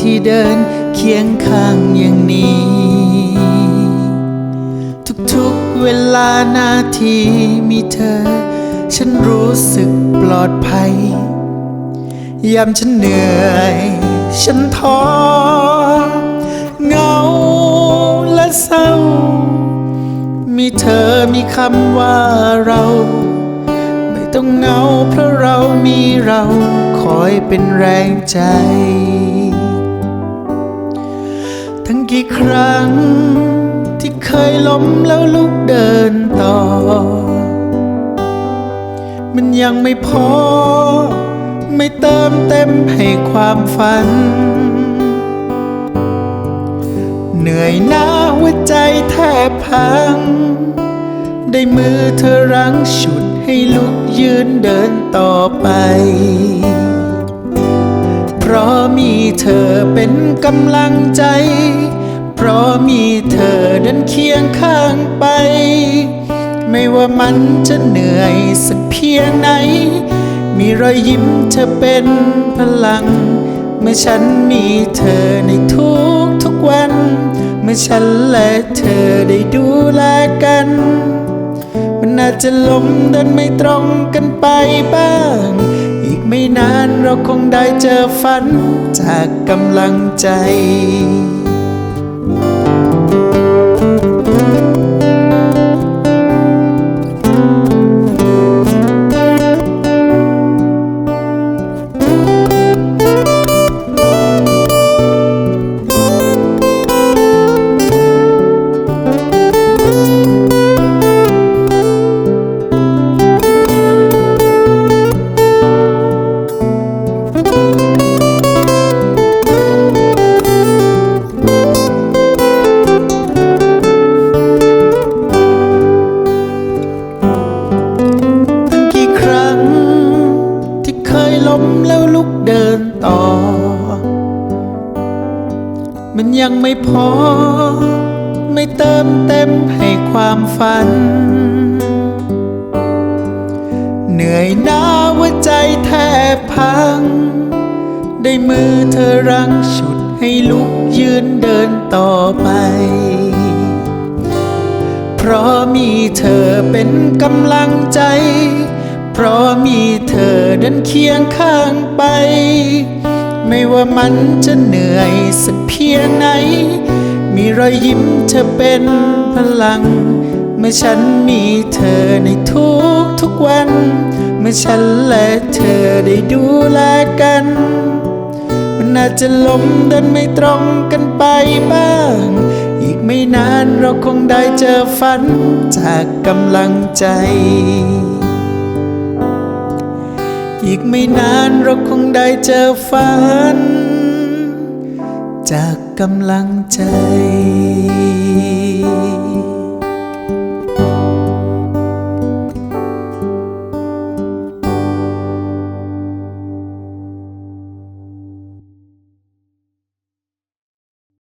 ที่เดินเคียงข้างอย่างนี้ ทุกๆเวลานาทีมีเธอ ฉันรู้สึกปลอดภัย ยามฉันเหนื่อย ฉันท้อเหงาและเศร้า มีเธอมีคำว่าเราไม่ต้องเหงาเพราะเรามีเราคอยเป็นแรงใจ กี่ครั้ง ที่เคยล้มแล้วลุกเดินต่อ มันยังไม่พอ ไม่เติมเต็มให้ความฝัน เหนื่อยหน้าหัวใจแทบพัง ได้มือเธอรั้งฉุดให้ลุกยืนเดินต่อไปเพราะมีเธอเป็นกำลังใจ นเคียงข้างไป ไม่ว่ามันจะเหนื่อยสักเพียงไหน มีรอยยิ้มเธอเป็นพลัง เมื่อฉันมีเธอในทุกทุกวัน เมื่อฉันและเธอได้ดูแลกัน มันอาจจะล้มเดินไม่ตรงกันไปบ้างอีกไม่นานเราคงได้เจอฝันจากกำลังใจ มแล้วลุกเดินต่อ มันยังไม่พอ ไม่เติมเต็มให้ความฝัน เหนื่อยหน้าหัวใจแทบพัง ได้มือเธอรั้งฉุดให้ลุกยืนเดินต่อไป เพราะมีเธอเป็นกำลังใจ เพราะมี เดินเคียงข้างไป ไม่ว่ามันจะเหนื่อยสักเพียงไหน มีรอยยิ้มเธอเป็นพลัง เมื่อฉันมีเธอในทุกทุกวัน เมื่อฉันและเธอได้ดูแลกัน มันอาจจะล้มเดินไม่ตรงกันไปบ้าง อีกไม่นานเราคงได้เจอฝันจากกำลังใจ อีกไม่นานเราคงได้เจอฝัน จากกำลังใจ